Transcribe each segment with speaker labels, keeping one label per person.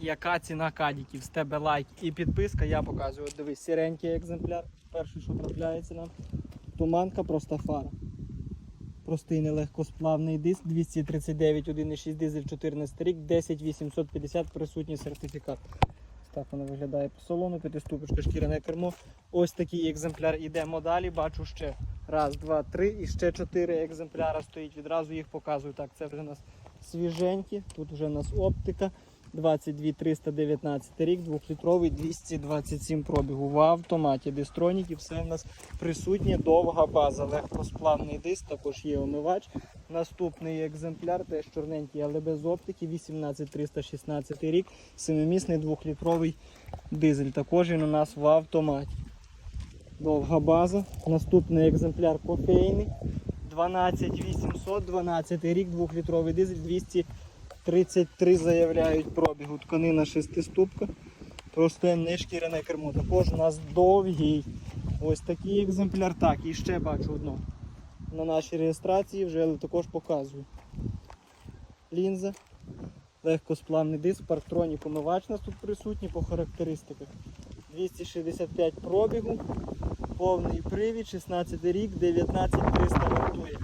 Speaker 1: яка ціна кадіків, з тебе лайк і підписка. Я показую. От дивись, сіренький екземпляр. Перший, що трапляється нам. Туманка, проста фара. Простий нелегкосплавний диск, 239, 1,6 дизель, 14 рік, 10850 присутній сертифікат. Так воно виглядає по салону, п'ятиступочка, шкіряне кермо. Ось такий екземпляр. Ідемо далі. Бачу ще раз, два, три і ще чотири екземпляра стоїть. Відразу їх показую. Так, це вже у нас свіженькі. Тут вже у нас оптика. 22 319 рік, 2-літровий, 227 пробігу. В автоматі дистроніки, все в нас присутнє, довга база, легкосплавний диск, також є омивач. Наступний екземпляр, теж чорненький, але без оптики, 18 316 рік, семимісний 2-літровий дизель. Також він у нас в автоматі. Довга база. Наступний екземпляр кофейний. 12800, 12 рік, 2-літровий дизель, 233 заявляють пробігу. Тканина шестиступка. Просто не шкіряне кермо. Також у нас довгий. Ось такий екземпляр. Так, і ще бачу одну. На нашій реєстрації вже також показую. Лінза. Легкосплавний диск, парктронік умивач у нас тут присутній по характеристиках. 265 пробігу, повний привід, 16 рік, 19300 вартує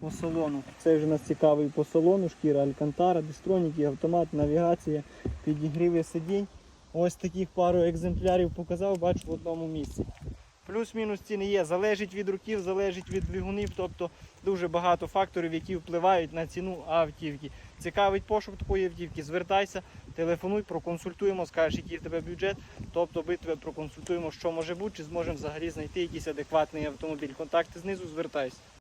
Speaker 1: по салону. Це вже нас цікавий по салону, шкіра Алькантара, дистроніки, автомат, навігація, підігріви сидінь. Ось таких пару екземплярів показав, бачу в одному місці. Плюс-мінус ціни є, залежить від років, залежить від двигунів, тобто дуже багато факторів, які впливають на ціну автівки. Цікавить пошук такої автівки, звертайся, телефонуй, проконсультуємо, скажеш, який в тебе бюджет. Тобто ми тебе проконсультуємо, що може бути, чи зможемо взагалі знайти якийсь адекватний автомобіль. Контакти знизу, звертайся.